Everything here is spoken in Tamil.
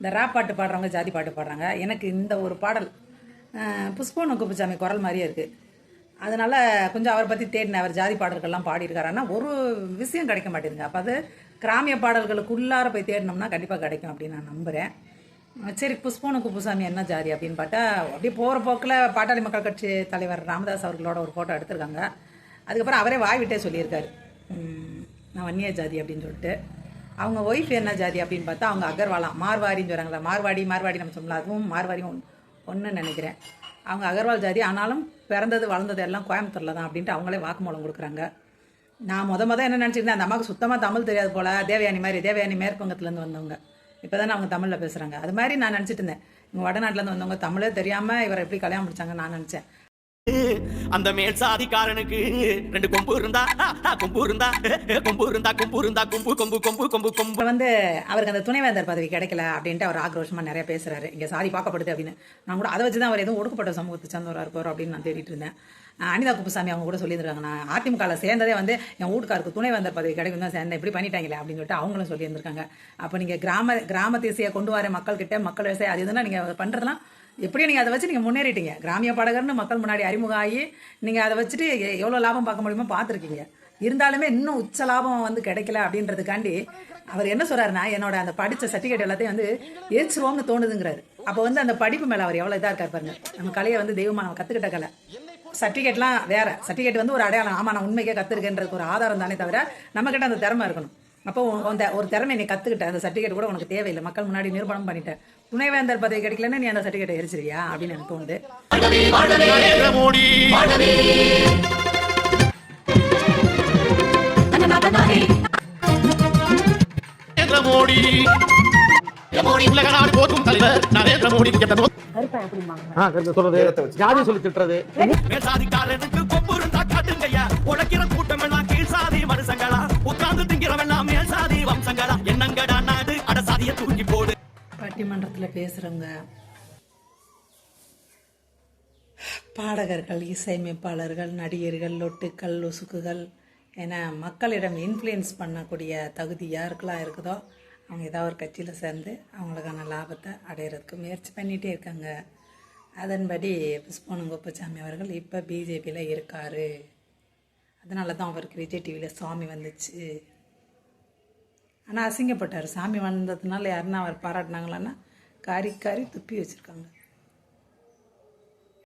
இந்த ரா பாட்டு பாடுறவங்க ஜாதி பாட்டு பாடுறாங்க. எனக்கு இந்த ஒரு பாடல் அஹ், குப்புசாமி குரல் மாதிரியே இருக்குது அதனால் கொஞ்சம் அவரை பற்றி தேடினேன். அவர் ஜாதி பாடல்கள்லாம் பாடியிருக்காரு. ஆனால் ஒரு விஷயம் கிடைக்க மாட்டேங்குது அப்போ அது கிராமிய பாடல்களுக்குள்ளார போய் தேடினோம்னா கண்டிப்பாக கிடைக்கும் அப்படின்னு நான் நம்புகிறேன் சரி புஷ்பவனம் குப்புசாமி என்ன ஜாதி அப்படின்னு பார்த்தா அப்படியே போகிற போக்கில் பாட்டாளி மக்கள் கட்சி தலைவர் ராமதாஸ் அவர்களோட ஒரு ஃபோட்டோ எடுத்திருக்காங்க. அதுக்கப்புறம் அவரே வாய் விட்டே சொல்லியிருக்காரு. நான் வன்னிய ஜாதி அப்படின்னு சொல்லிட்டு. அவங்க ஒய்ஃப் என்ன ஜாதி அப்படின்னு பார்த்தா அவங்க அகர்வாலாம் மார்வாடின்னு சொல்கிறாங்களா மார்வாடி மார்வாடி நம்ம சொல்லலாம் அதுவும் மார்வாடியும் ஒன்று நினைக்கிறேன். அவங்க அகர்வால் ஜாதி ஆனாலும் பிறந்தது வளர்ந்தது எல்லாம் கோயம்புத்தூரில் தான் அப்படின்ட்டு அவங்களே வாக்குமூலம் கொடுக்குறாங்க. நான் முத முத என்ன நினச்சிருந்தேன் அந்த அம்மாவுக்கு சுத்தமாக தமிழ் தெரியாது போல தேவயானி மாதிரி தேவயானி மேற்குவங்கத்துலேருந்து வந்தவங்க. இப்போ தானே அவங்க தமிழில் பேசுகிறாங்க அது மாதிரி நான் நினச்சிட்டு இருந்தேன். இங்கே வடநாட்டிலேருந்து வந்தவங்க தமிழே தெரியாமல் இவரை எப்படி கல்யாணம் முடிச்சாங்க நான் நினச்சேன். அந்த மேல் சாதிக்காரனுக்கு ரெண்டு கொம்பு இருந்தா கொம்பு இருந்தா கொம்பு இருந்தா கொம்பு இருந்தா கொம்பு கொம்பு கொம்பு கொம்பு கொம்பு. வந்து அவருக்கு அந்த துணைவேந்தர் பதவி கிடைக்கல அப்படின்ட்டு அவர் ஆக்ரோஷமா நிறைய பேசுறாரு. இங்க சாதி பார்க்கப்படுது அப்படின்னு. நான் கூட அதை வச்சுதான் அவர் எதுவும் ஒடுக்கப்பட்ட சமூகத்தை சேர்ந்தவராக இருப்பார் அப்படின்னு நான் தேடிட்டு இருந்தேன். அனிதா குப்புசாமி அவங்க கூட சொல்லியிருக்காங்க நான் அதிமுகவில் சேர்ந்ததே வந்து என் வீட்டுக்காருக்கு துணை வந்த பதவி கிடைக்கும் தான் சேர்ந்தேன். இப்படி பண்ணிட்டாங்களே அப்படின்னு சொல்லிட்டு அவங்களும் சொல்லியிருந்திருக்காங்க. அப்போ நீங்கள் கிராம கிராம தேசிய கொண்டு வர மக்கள்கிட்ட மக்கள் விவசாயம் அது இதுனா நீங்கள் பண்ணுறதுலாம் எப்படியும் நீங்கள் அதை வச்சு நீங்கள் முன்னேறிட்டீங்க. கிராமிய பாடகர்னு மக்கள் முன்னாடி அறிமுகம் ஆகி நீங்கள் அதை வச்சுட்டு எ- எவ்வளோ லாபம் பார்க்க முடியுமோ பார்த்துருக்கீங்க. இருந்தாலுமே இன்னும் உச்ச லாபம் வந்து கிடைக்கல அப்படின்றதுக்காண்டி அவர் என்ன சொல்கிறாருன்னா என்னோட அந்த படித்த சர்டிஃபிகேட் எல்லாத்தையும் வந்து ஏச்சிருவோம்னு தோணுதுங்கிறாரு. அப்போ வந்து அந்த படிப்பு மேலே அவர் எவ்வளோ இதாக இருக்கார் பாருங்க. நம்ம கலையை வந்து தெய்வமாக நம்ம கற்றுக்கிட்ட கலை. சர்டிஃபிகேட்லாம் வேற. சர்டிஃபிகேட் வந்து ஒரு அடையாளம். ஆமாம் நான் உண்மைக்கே கற்றுருக்கேன்றதுக்கு ஒரு ஆதாரம் தானே தவிர நம்மக்கிட்ட அந்த திறமை இருக்கணும். அப்போ அந்த ஒரு திறமை நீ கற்றுக்கிட்ட அந்த சர்டிஃபிகேட் கூட உனக்கு தேவையில்லை. மக்கள் முன்னாடி நிரூபணம் பண்ணிட்டேன். துணைவேந்தர் பதவி கிடைக்கலன்னா நீ அந்த சர்டிஃபிகேட்டை எரிச்சிருவியா? அப்படின்னு எனக்கு தோணுது. மோடி நரேந்திர மோடி. உலக நாடு போற்றும் தலைவர் நரேந்திர மோடி. ஆ, கருத்து சொல்றது ஜாதி சொல்லி திட்டுறது. மேல் சாதிக்காரனுக்கு கொம்பு இருந்தா காட்டுங்கய்யா உழைக்கிற கூட்டம் எல்லாம் கீழ் சாதி மனுஷங்களா உட்கார்ந்து திங்கிறவெல்லாம் மேல் சாதி வம்சங்களா? என்னங்கடா நாடு? அட சாதிய தூக்கி போடு. பட்டிமன்றத்தில் பேசுகிறவங்க பாடகர்கள் இசையமைப்பாளர்கள் நடிகர்கள் லொட்டுக்கள் லொசுக்குகள் என மக்களிடம் இன்ஃப்ளூயன்ஸ் பண்ணக்கூடிய தகுதி யாருக்கெல்லாம் இருக்குதோ அவங்க ஏதாவது ஒரு கட்சியில் சேர்ந்து அவங்களுக்கான லாபத்தை அடையிறதுக்கு முயற்சி பண்ணிகிட்டே இருக்காங்க. அதன்படி புஷ்பவனம் கோப்பசாமி அவர்கள் இப்போ பிஜேபியில் இருக்கார். அதனால தான் அவருக்கு விஜய் டிவியில் சாமி வந்துச்சு. ஆனால் அசிங்கப்பட்டார். சாமி வந்ததுனால யாருன்னா அவர் பாராட்டினாங்களான்னா காரி காரி துப்பி வச்சுருக்காங்க.